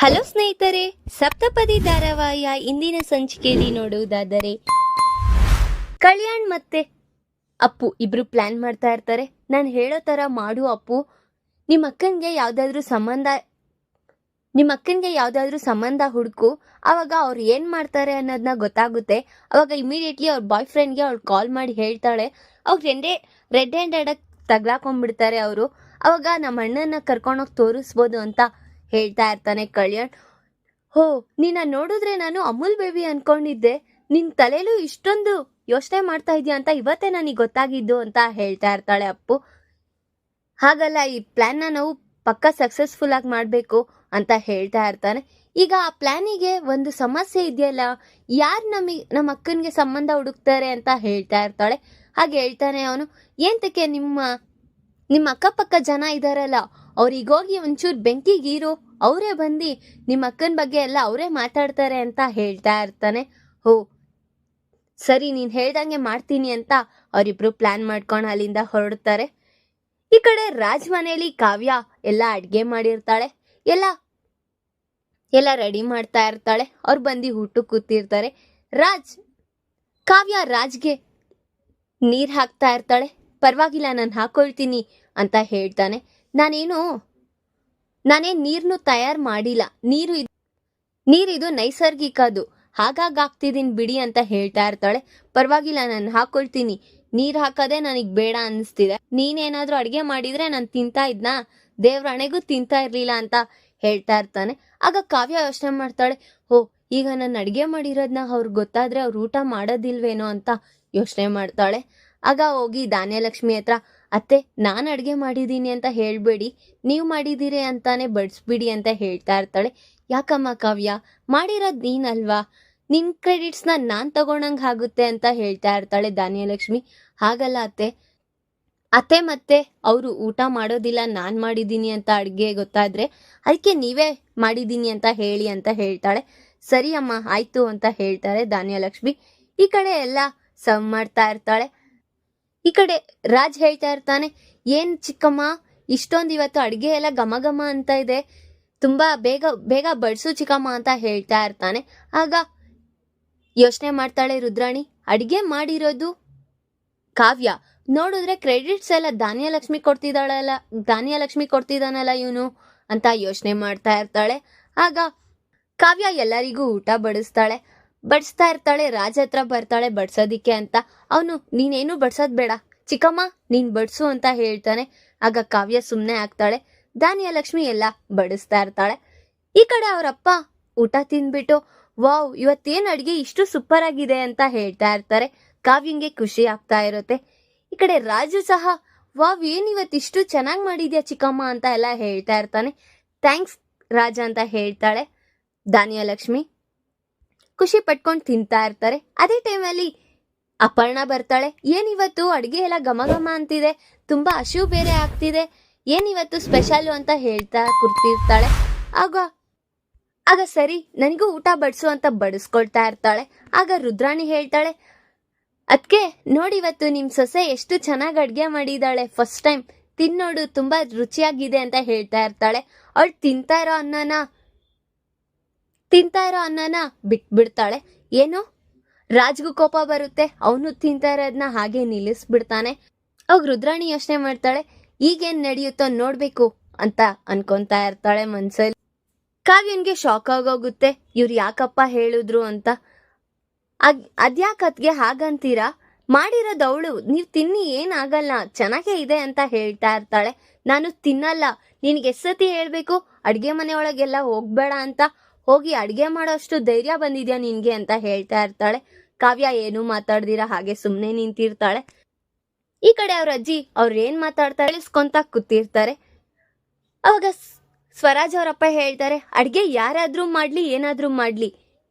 Hello ಸ್ನೇಹಿತರೆ, ಸಪ್ತಪದಿ ಧಾರಾವಾಹಿಯ ಇಂದಿನ ಸಂಚಿಕೆಯಲ್ಲಿ ನೋಡುವುದಾದರೆ, ಕಲ್ಯಾಣ್ ಮತ್ತೆ ಅಪ್ಪು ಇಬ್ರು ಪ್ಲಾನ್ ಮಾಡ್ತಾ ಇರ್ತಾರೆ. ನಾನು ಹೇಳೋ ಥರ ಮಾಡು ಅಪ್ಪು. ನಿಮ್ಮ ಅಕ್ಕನಿಗೆ ಯಾವುದಾದ್ರೂ ಸಂಬಂಧ ನಿಮ್ಮ ಅಕ್ಕನಿಗೆ ಯಾವುದಾದ್ರೂ ಸಂಬಂಧ ಹುಡುಕು. ಅವಾಗ ಅವ್ರು ಏನು ಮಾಡ್ತಾರೆ ಅನ್ನೋದನ್ನ ಗೊತ್ತಾಗುತ್ತೆ. ಅವಾಗ ಇಮಿಡಿಯೇಟ್ಲಿ ಅವ್ರ ಬಾಯ್ ಫ್ರೆಂಡ್ಗೆ ಅವ್ಳು ಕಾಲ್ ಮಾಡಿ ಹೇಳ್ತಾಳೆ. ಅವ್ರು ರೆಂಡೇ ರೆಡ್ ಹ್ಯಾಂಡೆಡಾಗಿ ತಗ್ಲಾಕೊಂಡ್ಬಿಡ್ತಾರೆ ಅವರು. ಅವಾಗ ನಮ್ಮ ಅಣ್ಣನ ಕರ್ಕೊಂಡೋಗಿ ತೋರಿಸ್ಬೋದು ಅಂತ ಹೇಳ್ತಾ ಇರ್ತಾನೆ ಕಲ್ಯಾಣ್. ಹೋ, ನಿನ್ನ ನೋಡಿದ್ರೆ ನಾನು ಅಮೂಲ್ ಬೇಬಿ ಅನ್ಕೊಂಡಿದ್ದೆ. ನಿನ್ ತಲೆಲೂ ಇಷ್ಟೊಂದು ಯೋಚನೆ ಮಾಡ್ತಾ ಇದೀಯ ಅಂತ ಇವತ್ತೇ ನನಗೆ ಗೊತ್ತಾಗಿದ್ದು ಅಂತ ಹೇಳ್ತಾ ಇರ್ತಾಳೆ ಅಪ್ಪು. ಹಾಗಲ್ಲ, ಈ ಪ್ಲಾನ್ನ ನಾವು ಪಕ್ಕ ಸಕ್ಸಸ್ಫುಲ್ ಆಗಿ ಮಾಡಬೇಕು ಅಂತ ಹೇಳ್ತಾ ಇರ್ತಾನೆ. ಈಗ ಆ ಪ್ಲಾನಿಗೆ ಒಂದು ಸಮಸ್ಯೆ ಇದೆಯಲ್ಲ, ಯಾರು ನಮಗೆ ನಮ್ಮ ಅಕ್ಕನಿಗೆ ಸಂಬಂಧ ಹುಡುಕ್ತಾರೆ ಅಂತ ಹೇಳ್ತಾ ಇರ್ತಾಳೆ. ಹಾಗೆ ಹೇಳ್ತಾನೆ ಅವನು ಏಂತಕ್ಕೆ ನಿಮ್ಮ ನಿಮ್ಮ ಅಕ್ಕಪಕ್ಕ ಜನ ಇದಾರಲ್ಲ, ಅವ್ರಿಗೋಗಿ ಒಂಚೂರು ಬೆಂಕಿಗೀರು, ಅವರೇ ಬಂದು ನಿಮ್ಮ ಅಕ್ಕನ ಬಗ್ಗೆ ಎಲ್ಲ ಅವರೇ ಮಾತಾಡ್ತಾರೆ ಅಂತ ಹೇಳ್ತಾ ಇರ್ತಾನೆ. ಹೋ, ಸರಿ, ನೀನು ಹೇಳ್ದಂಗೆ ಮಾಡ್ತೀನಿ ಅಂತ ಅವರಿಬ್ರು ಪ್ಲಾನ್ ಮಾಡ್ಕೊಂಡು ಅಲ್ಲಿಂದ ಹೊರಡ್ತಾರೆ. ಈ ಕಡೆ ರಾಜ್ ಮನೆಯಲ್ಲಿ ಕಾವ್ಯ ಎಲ್ಲ ಅಡುಗೆ ಮಾಡಿರ್ತಾಳೆ. ಎಲ್ಲ ಎಲ್ಲ ರೆಡಿ ಮಾಡ್ತಾ ಇರ್ತಾಳೆ. ಅವ್ರು ಬಂದು ಊಟಕ್ಕೆ ಕೂತಿರ್ತಾರೆ. ರಾಜ್, ಕಾವ್ಯ ರಾಜ್ಗೆ ನೀರ್ ಹಾಕ್ತಾ ಇರ್ತಾಳೆ. ಪರವಾಗಿಲ್ಲ, ನಾನು ಹಾಕೊಳ್ತೀನಿ ಅಂತ ಹೇಳ್ತಾನೆ. ನಾನೇನು, ನಾನೇ ನೀರ್ನು ತಯಾರು ಮಾಡಿಲ್ಲ. ನೀರು ನೀರು ನೀರಿದು ನೈಸರ್ಗಿಕ ಅದು. ಹಾಗಾಗಿ ಹಾಕ್ತಿದ್ದೀನಿ ಬಿಡಿ ಅಂತ ಹೇಳ್ತಾ ಇರ್ತಾಳೆ. ಪರವಾಗಿಲ್ಲ, ನಾನು ಹಾಕೊಳ್ತೀನಿ. ನೀರು ಹಾಕೋದೇ ನನಗೆ ಬೇಡ ಅನ್ನಿಸ್ತಿದೆ ನೀನೇನಾದರೂ ಅಡುಗೆ ಮಾಡಿದ್ರೆ ನಾನು ತಿಂತಾ ಇದ್ನಾ? ದೇವ್ರ ಹಣೆಗೂ ತಿಂತಾ ಇರ್ಲಿಲ್ಲ ಅಂತ ಹೇಳ್ತಾ ಇರ್ತಾನೆ. ಆಗ ಕಾವ್ಯ ಯೋಚನೆ ಮಾಡ್ತಾಳೆ ಓ ಈಗ ನಾನು ಅಡುಗೆ ಮಾಡಿರೋದನ್ನ ಅವ್ರಿಗೆ ಗೊತ್ತಾದ್ರೆ ಅವ್ರು ಊಟ ಮಾಡೋದಿಲ್ವೇನೋ ಅಂತ ಯೋಚನೆ ಮಾಡ್ತಾಳೆ. ಆಗ ಹೋಗಿ ಧಾನ್ಯಲಕ್ಷ್ಮಿ ಹತ್ರ, ಅತ್ತೆ, ನಾನು ಅಡುಗೆ ಮಾಡಿದ್ದೀನಿ ಅಂತ ಹೇಳಬೇಡಿ. ನೀವು ಮಾಡಿದ್ದೀರಿ ಅಂತಾನೆ ಬಡಿಸ್ಬಿಡಿ ಅಂತ ಹೇಳ್ತಾ ಇರ್ತಾಳೆ. ಯಾಕಮ್ಮ ಕಾವ್ಯ? ಮಾಡಿರೋದು ನೀನಲ್ವಾ? ನಿನ್ನ ಕ್ರೆಡಿಟ್ಸ್ನ ನಾನು ತಗೊಳಂಗೆ ಆಗುತ್ತೆ ಅಂತ ಹೇಳ್ತಾ ಇರ್ತಾಳೆ ಧಾನ್ಯಲಕ್ಷ್ಮಿ. ಹಾಗಲ್ಲ ಅತ್ತೆ. ಅತ್ತೆ ಮತ್ತೆ ಅವರು ಊಟ ಮಾಡೋದಿಲ್ಲ, ನಾನು ಮಾಡಿದ್ದೀನಿ ಅಂತ ಅಡುಗೆ ಗೊತ್ತಾದರೆ ಅದಕ್ಕೆ ನೀವೇ ಮಾಡಿದ್ದೀನಿ ಅಂತ ಹೇಳಿ ಅಂತ ಹೇಳ್ತಾಳೆ. ಸರಿ ಅಮ್ಮ ಆಯಿತು ಅಂತ ಹೇಳ್ತಾರೆ ಧಾನ್ಯಲಕ್ಷ್ಮಿ. ಈ ಕಡೆ ಎಲ್ಲ ಸರ್ವ್ ಮಾಡ್ತಾ ಇರ್ತಾಳೆ. ಈ ಕಡೆ ರಾಜ್ ಹೇಳ್ತಾ ಇರ್ತಾನೆ, ಏನ್ ಚಿಕ್ಕಮ್ಮ, ಇಷ್ಟೊಂದು ಇವತ್ತು ಅಡುಗೆ ಎಲ್ಲ ಘಮ ಘಮ ಅಂತ ಇದೆ. ತುಂಬಾ ಬೇಗ ಬೇಗ ಬಡಿಸು ಚಿಕ್ಕಮ್ಮ ಅಂತ ಹೇಳ್ತಾ ಇರ್ತಾನೆ. ಆಗ ಯೋಚನೆ ಮಾಡ್ತಾಳೆ ರುದ್ರಾಣಿ, ಅಡುಗೆ ಮಾಡಿರೋದು ಕಾವ್ಯ. ನೋಡಿದ್ರೆ ಕ್ರೆಡಿಟ್ಸ್ ಎಲ್ಲ ಧಾನ್ಯಲಕ್ಷ್ಮಿ ಕೊಡ್ತಿದ್ದಾಳಲ್ಲ, ಧಾನ್ಯಲಕ್ಷ್ಮಿ ಕೊಡ್ತಿದ್ದಾನಲ್ಲ ಇವನು? ಅಂತ ಯೋಚನೆ ಮಾಡ್ತಾ ಇರ್ತಾಳೆ. ಆಗ ಕಾವ್ಯ ಎಲ್ಲರಿಗೂ ಊಟ ಬಡಿಸ್ತಾಳೆ. ಬಡಿಸ್ತಾ ಇರ್ತಾಳೆ, ರಾಜ ಹತ್ರ ಬರ್ತಾಳೆ ಬಡ್ಸೋದಿಕ್ಕೆ ಅಂತ. ಅವನು, ನೀನೇನು ಬಡ್ಸೋದ್ ಬೇಡ. ಚಿಕ್ಕಮ್ಮ, ನೀನ್ ಬಡ್ಸು ಅಂತ ಹೇಳ್ತಾನೆ. ಆಗ ಕಾವ್ಯ ಸುಮ್ಮನೆ ಆಗ್ತಾಳೆ. ಧಾನ್ಯಲಕ್ಷ್ಮಿ ಎಲ್ಲ ಬಡಿಸ್ತಾ ಇರ್ತಾಳೆ. ಈ ಕಡೆ ಅವರಪ್ಪ ಊಟ ತಿಂದ್ಬಿಟ್ಟು, ವಾವ್, ಇವತ್ತೇನ್ ಅಡಿಗೆ ಇಷ್ಟು ಸೂಪರ್ ಆಗಿದೆ ಅಂತ ಹೇಳ್ತಾ ಇರ್ತಾರೆ. ಕಾವ್ಯಂಗೆ ಖುಷಿ ಆಗ್ತಾ ಇರುತ್ತೆ. ಈ ಕಡೆ ರಾಜು ಸಹ, ವಾವ್, ಏನ್ ಇವತ್ತು ಇಷ್ಟು ಚೆನ್ನಾಗಿ ಮಾಡಿದ್ಯಾ ಚಿಕ್ಕಮ್ಮ ಅಂತ ಎಲ್ಲ ಹೇಳ್ತಾ ಇರ್ತಾನೆ. ಥ್ಯಾಂಕ್ಸ್ ರಾಜ ಅಂತ ಹೇಳ್ತಾಳೆ ಧಾನ್ಯಲಕ್ಷ್ಮಿ ಖುಷಿ ಪಟ್ಕೊಂಡು ತಿಂತಾ ಇರ್ತಾರೆ. ಅದೇ ಟೈಮಲ್ಲಿ ಅಪರ್ಣ ಬರ್ತಾಳೆ. ಏನಿವತ್ತು ಇವತ್ತು ಎಲ್ಲ ಘಮ ಘಮ ಅಂತಿದೆ. ತುಂಬಾ ಹಸಿವು ಬೇರೆ ಆಗ್ತಿದೆ. ಏನಿವತ್ತು ಸ್ಪೆಷಲ್ ಅಂತ ಹೇಳ್ತಾ ಕುರ್ತಿರ್ತಾಳೆ. ಆಗ ಆಗ ಸರಿ, ನನಗೂ ಊಟ ಬಡಿಸು ಅಂತ ಬಡಿಸ್ಕೊಳ್ತಾ ಇರ್ತಾಳೆ. ಆಗ ರುದ್ರಾಣಿ ಹೇಳ್ತಾಳೆ ಅದಕ್ಕೆ ನೋಡಿ ಇವತ್ತು ನಿಮ್ಮ ಸೊಸೆ ಎಷ್ಟು ಚೆನ್ನಾಗಿ ಅಡುಗೆ ಮಾಡಿದಾಳೆ ಫಸ್ಟ್ ಟೈಮ್ ತಿನ್ನೋಡು ತುಂಬಾ ರುಚಿಯಾಗಿದೆ ಅಂತ ಹೇಳ್ತಾ ಇರ್ತಾಳೆ. ಅವಳು ತಿಂತಾ ಇರೋ ಅನ್ನನ ತಿಂತಾ ಇರೋ ಅನ್ನನ ಬಿಟ್ಬಿಡ್ತಾಳೆ ಏನು? ರಾಜ್ಗೂ ಕೋಪ ಬರುತ್ತೆ. ಅವನು ತಿಂತಾ ಇರೋದನ್ನ ಹಾಗೆ ನಿಲ್ಲಿಸ್ಬಿಡ್ತಾನೆ. ಅವಾಗ ರುದ್ರಾಣಿ ಯೋಚನೆ ಮಾಡ್ತಾಳೆ, ಈಗೇನ್ ನಡೆಯುತ್ತೋ ನೋಡ್ಬೇಕು ಅಂತ ಅನ್ಕೊಂತಾ ಇರ್ತಾಳೆ ಮನ್ಸಲ್ಲಿ. ಕಾವ್ಯನ್ಗೆ ಶಾಕ್ ಆಗೋಗುತ್ತೆ. ಇವ್ರು ಯಾಕಪ್ಪ ಹೇಳಿದ್ರು ಅಂತ. ಅದ್ ಅದ್ಯಾಕತ್ಗೆ ಹಾಗಂತೀರಾ? ಮಾಡಿರೋದು ಅವಳು. ನೀವು ತಿನ್ನಿ, ಏನಾಗಲ್ಲ. ಚೆನ್ನಾಗೇ ಇದೆ ಅಂತ ಹೇಳ್ತಾ ಇರ್ತಾಳೆ. ನಾನು ತಿನ್ನಲ್ಲ. ನಿನಗೆ ಎಷ್ಟತಿ ಹೇಳ್ಬೇಕು? ಅಡ್ಗೆ ಮನೆ ಒಳಗೆಲ್ಲ ಹೋಗ್ಬೇಡ ಅಂತ. ಹೋಗಿ ಅಡ್ಗೆ ಮಾಡೋಷ್ಟು ಧೈರ್ಯ ಬಂದಿದ್ಯಾ ನಿನ್ಗೆ ಅಂತ ಹೇಳ್ತಾ ಇರ್ತಾಳೆ. ಕಾವ್ಯ ಏನು ಮಾತಾಡ್ದಿರ ಹಾಗೆ ಸುಮ್ಮನೆ ನಿಂತಿರ್ತಾಳೆ. ಈ ಕಡೆ ಅವ್ರ ಅಜ್ಜಿ ಅವ್ರು ಏನ್ ಮಾತಾಡ್ತಾರೆ ಇಳಿಸ್ಕೊಂತ ಕೂತಿರ್ತಾರೆ. ಅವಾಗ ಸ್ವರಾಜ್ ಅವರಪ್ಪ ಹೇಳ್ತಾರೆ, ಅಡ್ಗೆ ಯಾರಾದ್ರೂ ಮಾಡ್ಲಿ, ಏನಾದ್ರೂ ಮಾಡ್ಲಿ.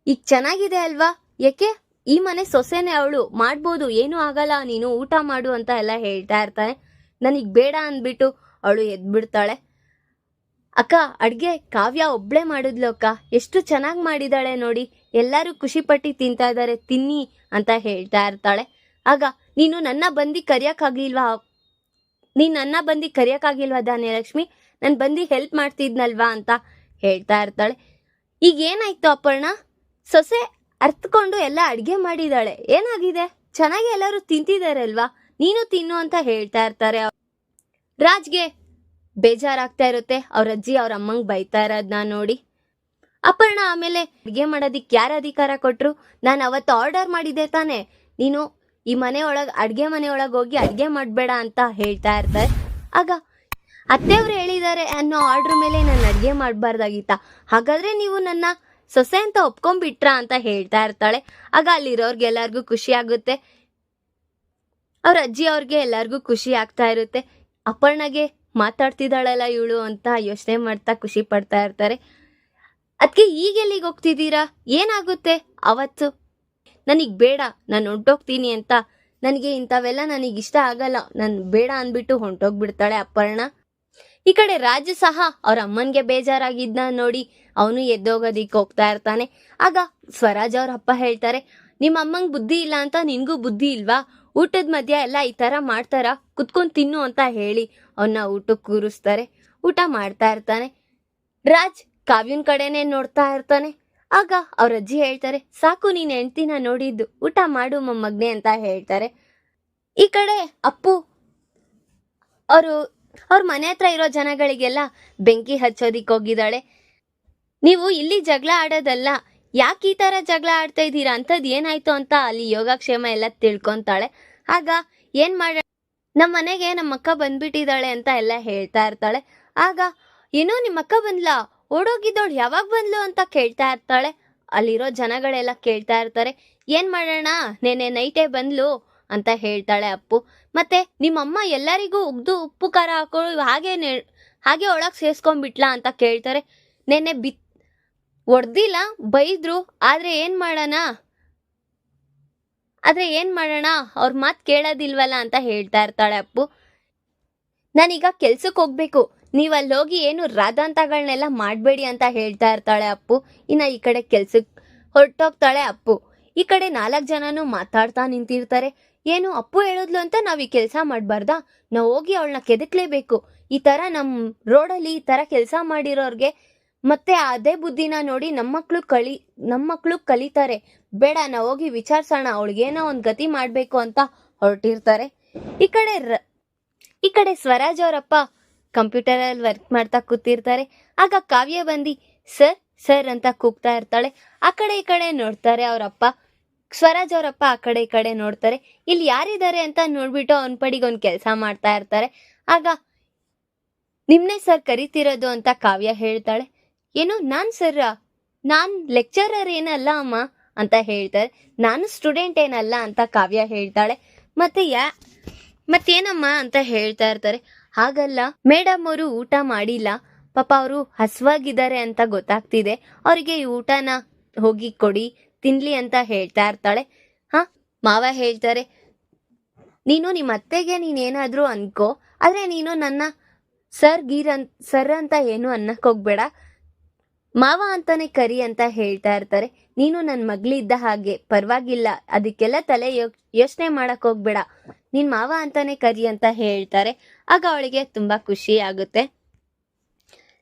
ಈಗ ಚೆನ್ನಾಗಿದೆ ಅಲ್ವಾ? ಯಾಕೆ? ಈ ಮನೆ ಸೊಸೆನೆ ಅವಳು. ಮಾಡ್ಬೋದು, ಏನೂ ಆಗಲ್ಲ, ನೀನು ಊಟ ಮಾಡು ಅಂತ ಎಲ್ಲ ಹೇಳ್ತಾ ಇರ್ತಾನೆ. ನನಗ್ ಬೇಡ ಅಂದ್ಬಿಟ್ಟು ಅವಳು ಎದ್ಬಿಡ್ತಾಳೆ. ಅಕ್ಕ, ಅಡ್ಗೆ ಕಾವ್ಯ ಒಬ್ಳೆ ಮಾಡಿದ್ಲು ಅಕ್ಕ. ಎಷ್ಟು ಚೆನ್ನಾಗಿ ಮಾಡಿದಾಳೆ ನೋಡಿ. ಎಲ್ಲರೂ ಖುಷಿ ಪಟ್ಟಿ ತಿಂತಾ ಇದ್ದಾರೆ ತಿನ್ನಿ ಅಂತ ಹೇಳ್ತಾ ಇರ್ತಾಳೆ. ಆಗ, ನೀನು ನನ್ನ ಬಂದು ಕರಿಯಕ್ಕಾಗ್ಲಿಲ್ವಾ ನೀನು ನನ್ನ ಬಂದಿ ಕರಿಯಕ್ಕಾಗಿಲ್ವಾ ಧಾನ್ಯಲಕ್ಷ್ಮಿ? ನಾನು ಬಂದು ಹೆಲ್ಪ್ ಮಾಡ್ತಿದ್ನಲ್ವಾ ಅಂತ ಹೇಳ್ತಾ ಇರ್ತಾಳೆ. ಈಗ ಏನಾಯ್ತು ಅಪರ್ಣ? ಸೊಸೆ ಅರ್ತ್ಕೊಂಡು ಎಲ್ಲ ಅಡ್ಗೆ ಮಾಡಿದಾಳೆ. ಏನಾಗಿದೆ? ಚೆನ್ನಾಗಿ ಎಲ್ಲರೂ ತಿಂತಿದ್ದಾರೆ ಅಲ್ವಾ ನೀನು ತಿನ್ನು ಅಂತ ಹೇಳ್ತಾ ಇರ್ತಾರೆ. ರಾಜ್ಗೆ ಬೇಜಾರಾಗ್ತಾ ಇರುತ್ತೆ. ಅವ್ರ ಅಜ್ಜಿ, ಅವ್ರ ಅಮ್ಮಂಗ್ ಬೈತಾ ಇರೋದನ್ನ ನೋಡಿ. ಅಪರ್ಣ ಆಮೇಲೆ ಅಡ್ಗೆ ಮಾಡೋದಿಕ್ ಯಾರ ಅಧಿಕಾರ ಕೊಟ್ರು? ನಾನು ಅವತ್ತು ಆರ್ಡರ್ ಮಾಡಿದೆ ತಾನೆ. ನೀನು ಈ ಮನೆ ಒಳಗ್, ಅಡ್ಗೆ ಮನೆ ಒಳಗ್ ಹೋಗಿ ಅಡ್ಗೆ ಮಾಡ್ಬೇಡ ಅಂತ ಹೇಳ್ತಾ ಇರ್ತಾರೆ. ಆಗ ಅತ್ತೆಯವ್ರು ಹೇಳಿದ್ದಾರೆ, ಅನ್ನೋ ಆರ್ಡ್ರ್ ಮೇಲೆ ನಾನು ಅಡ್ಗೆ ಮಾಡಬಾರ್ದಾಗಿತ್ತ? ಹಾಗಾದ್ರೆ ನೀವು ನನ್ನ ಸೊಸೆ ಅಂತ ಒಪ್ಕೊಂಡ್ಬಿಟ್ರಾ ಅಂತ ಹೇಳ್ತಾ ಇರ್ತಾಳೆ. ಆಗ ಅಲ್ಲಿರೋರ್ಗೆ ಎಲ್ಲರಿಗೂ ಖುಷಿ ಆಗುತ್ತೆ. ಅವ್ರ ಅಜ್ಜಿ ಅವ್ರಿಗೆ ಎಲ್ಲರಿಗೂ ಖುಷಿ ಆಗ್ತಾ ಇರುತ್ತೆ. ಅಪರ್ಣಗೆ ಮಾತಾಡ್ತಿದ್ದಾಳಲ್ಲ ಇವಳು ಅಂತ ಯೋಚನೆ ಮಾಡ್ತಾ ಖುಷಿ ಪಡ್ತಾ ಇರ್ತಾರೆ. ಅದಕ್ಕೆ ಈಗ ಎಲ್ಲಿಗೆ ಹೋಗ್ತಿದ್ದೀರಾ? ಏನಾಗುತ್ತೆ? ಅವತ್ತು? ನನಗೆ ಬೇಡ, ನಾನು ಹೊಂಟೋಗ್ತೀನಿ ಅಂತ. ನನಗೆ ಇಂಥವೆಲ್ಲ ನನಗೆ ಇಷ್ಟ ಆಗಲ್ಲ. ನಾನು ಬೇಡ ಅಂದ್ಬಿಟ್ಟು ಹೊಂಟೋಗ್ಬಿಡ್ತಾಳೆ ಅಪ್ಪರ್ಣ ಈ ಕಡೆ ರಾಜು ಸಹ ಅವ್ರ ಅಮ್ಮನಿಗೆ ಬೇಜಾರಾಗಿದ್ನ ನೋಡಿ ಅವನು ಎದ್ದೋಗೋದಿಕ್ಕೆ ಹೋಗ್ತಾ ಇರ್ತಾನೆ. ಆಗ ಸ್ವರಾಜ್ ಅವ್ರ ಅಪ್ಪ ಹೇಳ್ತಾರೆ ನಿಮ್ಮ ಅಮ್ಮಂಗ್ ಬುದ್ಧಿ ಇಲ್ಲ ಅಂತ ನಿನಗೂ ಬುದ್ಧಿ ಇಲ್ವಾ? ಊಟದ ಮಧ್ಯ ಎಲ್ಲ ಈ ತರ ಮಾಡ್ತಾರ, ಕುತ್ಕೊಂಡ್ ತಿನ್ನು ಅಂತ ಹೇಳಿ ಅವನ್ನ ಊಟಕ್ಕೆ ಕೂರಿಸ್ತಾರೆ. ಊಟ ಮಾಡ್ತಾ ಇರ್ತಾನೆ. ರಾಜ್ ಕಾವ್ಯನ್ ಕಡೆನೆ ನೋಡ್ತಾ ಇರ್ತಾನೆ. ಆಗ ಅವ್ರ ಅಜ್ಜಿ ಹೇಳ್ತಾರೆ, ಸಾಕು ನೀನ್ ಹೆಂಡ್ತಿನ ನೋಡಿದ್ದು, ಊಟ ಮಾಡು ಮೊಮ್ಮಗ್ನೆ ಅಂತ ಹೇಳ್ತಾರೆ. ಈ ಕಡೆ ಅಪ್ಪು, ಅವರು, ಅವ್ರ ಮನೆ ಹತ್ರ ಇರೋ ಜನಗಳಿಗೆಲ್ಲ ಬೆಂಕಿ ಹಚ್ಚೋದಿಕ್ ಹೋಗಿದ್ದಾಳೆ. ನೀವು ಇಲ್ಲಿ ಜಗಳ ಆಡೋದಲ್ಲ, ಯಾಕೆ ಈ ತರ ಜಗಳ ಆಡ್ತಾ ಇದ್ದೀರಾ? ಅಂಥದ್ದು ಏನಾಯ್ತು ಅಂತ ಅಲ್ಲಿ ಯೋಗಕ್ಷೇಮ ಎಲ್ಲ ತಿಳ್ಕೊಂತಾಳೆ. ಆಗ ಏನ್ ಮಾಡ ನಮ್ಮ ಮನೆಗೆ ನಮ್ಮ ಅಕ್ಕ ಬಂದ್ಬಿಟ್ಟಿದ್ದಾಳೆ ಅಂತ ಎಲ್ಲ ಹೇಳ್ತಾ ಇರ್ತಾಳೆ. ಆಗ, ಏನೋ ನಿಮ್ಮ ಅಕ್ಕ ಬಂದ್ಲಾ? ಯಾವಾಗ ಬಂದ್ಲು ಅಂತ ಕೇಳ್ತಾ ಇರ್ತಾಳೆ. ಅಲ್ಲಿರೋ ಜನಗಳೆಲ್ಲ ಕೇಳ್ತಾ ಇರ್ತಾರೆ. ಏನ್ ಮಾಡೋಣ? ನೆನೆ ನೈಟೇ ಬಂದ್ಲು ಅಂತ ಹೇಳ್ತಾಳೆ ಅಪ್ಪು. ಮತ್ತೆ ನಿಮ್ಮಮ್ಮ ಎಲ್ಲರಿಗೂ ಉಗ್ದು ಉಪ್ಪು ಖಾರ ಹಾಕೊಳ್ಳು ಹಾಗೆ ಹಾಗೆ ಒಳಗೆ ಸೇರ್ಸ್ಕೊಂಡ್ಬಿಟ್ಲಾ ಅಂತ ಕೇಳ್ತಾರೆ. ನೆನ್ನೆ ಬಿತ್, ಒಡ್ದಿಲ್ಲ, ಬೈದ್ರು. ಆದ್ರೆ ಏನ್ ಮಾಡೋಣ? ಆದ್ರೆ ಏನು ಮಾಡೋಣ? ಅವ್ರ ಮಾತು ಕೇಳೋದಿಲ್ವಲ್ಲ ಅಂತ ಹೇಳ್ತಾ ಇರ್ತಾಳೆ ಅಪ್ಪು. ನಾನೀಗ ಕೆಲ್ಸಕ್ಕೆ ಹೋಗ್ಬೇಕು. ನೀವು ಅಲ್ಲಿ ಹೋಗಿ ಏನು ರಾಧಾಂತಗಳನ್ನೆಲ್ಲ ಮಾಡಬೇಡಿ ಅಂತ ಹೇಳ್ತಾ ಇರ್ತಾಳೆ ಅಪ್ಪು. ಇನ್ನ ಈ ಕಡೆ ಕೆಲ್ಸಕ್ಕೆ ಹೊರಟೋಗ್ತಾಳೆ ಅಪ್ಪು. ಈ ಕಡೆ ನಾಲ್ಕು ಜನನೂ ಮಾತಾಡ್ತಾ ನಿಂತಿರ್ತಾರೆ. ಏನು ಅಪ್ಪು ಹೇಳಿದ್ಲು ಅಂತ ನಾವು ಈ ಕೆಲಸ ಮಾಡಬಾರ್ದಾ? ನಾವು ಹೋಗಿ ಅವಳನ್ನ ಕೆದಕ್ಲೇಬೇಕು. ಈ ತರ ನಮ್ ರೋಡಲ್ಲಿ ಈ ತರ ಕೆಲಸ ಮಾಡಿರೋರ್ಗೆ ಮತ್ತೆ ಅದೇ ಬುದ್ಧಿನ ನೋಡಿ ನಮ್ಮ ಮಕ್ಕಳು ಕಲಿ ನಮ್ಮ ಮಕ್ಕಳು ಕಲಿತಾರೆ. ಬೇಡ, ನಾವು ಹೋಗಿ ವಿಚಾರಿಸೋಣ ಏನೋ ಒಂದು ಗತಿ ಮಾಡಬೇಕು ಅಂತ ಹೊರಟಿರ್ತಾರೆ. ಈ ಕಡೆ ರ- ಈ ಕಡೆ ಸ್ವರಾಜ್ ಅವರಪ್ಪ ಕಂಪ್ಯೂಟರ್ ಅಲ್ಲಿ ವರ್ಕ್ ಮಾಡ್ತಾ ಕೂತಿರ್ತಾರೆ. ಆಗ ಕಾವ್ಯ ಬಂದಿ, ಸರ್ ಸರ್ ಅಂತ ಕೂಗ್ತಾ ಇರ್ತಾಳೆ. ಆ ಕಡೆ ಈ ಕಡೆ ನೋಡ್ತಾರೆ ಅವರಪ್ಪ. ಸ್ವರಾಜ್ ಅವರಪ್ಪ ಆ ಕಡೆ ಈ ಕಡೆ ನೋಡ್ತಾರೆ. ಇಲ್ಲಿ ಯಾರಿದ್ದಾರೆ ಅಂತ ನೋಡ್ಬಿಟ್ಟು ಅವನ ಪಡಿಗೆ ಒಂದು ಕೆಲಸ ಮಾಡ್ತಾ ಇರ್ತಾರೆ. ಆಗ, ನಿಮ್ನೆ ಸರ್ ಕರಿತಿರೋದು ಅಂತ ಕಾವ್ಯ ಹೇಳ್ತಾಳೆ. ಏನು ನಾನು ಸರ್, ನಾನು ಲೆಕ್ಚರರ್ ಏನಲ್ಲ ಅಮ್ಮ ಅಂತ ಹೇಳ್ತಾರೆ. ನಾನು ಸ್ಟೂಡೆಂಟ್ ಏನಲ್ಲ ಅಂತ ಕಾವ್ಯ ಹೇಳ್ತಾಳೆ. ಮತ್ತೆ ಯಾ, ಮತ್ತೇನಮ್ಮ ಅಂತ ಹೇಳ್ತಾ ಇರ್ತಾರೆ. ಹಾಗಲ್ಲ ಮೇಡಮ್ ಅವರು ಊಟ ಮಾಡಿಲ್ಲ. ಪಾಪ ಅವರು ಹಸ್ವಾಗಿದ್ದಾರೆ ಅಂತ ಗೊತ್ತಾಗ್ತಿದೆ. ಅವರಿಗೆ ಈ ಊಟನ ಹೋಗಿ ಕೊಡಿ, ತಿನ್ಲಿ ಅಂತ ಹೇಳ್ತಾ ಇರ್ತಾಳೆ. ಹಾ, ಮಾವ ಹೇಳ್ತಾರೆ, ನೀನು ನಿಮ್ಮ ಅತ್ತೆಗೆ ನೀನೇನಾದರೂ ಅನ್ಕೋ. ಆದರೆ ನೀನು ನನ್ನ ಸರ್, ಗೀರ್ ಅನ್, ಸರ್ ಅಂತ ಏನು ಅನ್ನಕ್ಕೆ ಹೋಗ್ಬೇಡ. ಮಾವ ಅಂತಾನೆ ಕರಿ ಅಂತ ಹೇಳ್ತಾ ಇರ್ತಾರೆ. ನೀನು ನನ್ನ ಮಗಳಿದ್ದ ಹಾಗೆ, ಪರವಾಗಿಲ್ಲ. ಅದಕ್ಕೆಲ್ಲ ತಲೆ ಯೋಚನೆ ಮಾಡಕ್ ಹೋಗ್ಬೇಡ. ನಿನ್ ಮಾವ ಅಂತಾನೆ ಕರಿ ಅಂತ ಹೇಳ್ತಾರೆ. ಆಗ ಅವಳಿಗೆ ತುಂಬಾ ಖುಷಿ ಆಗುತ್ತೆ.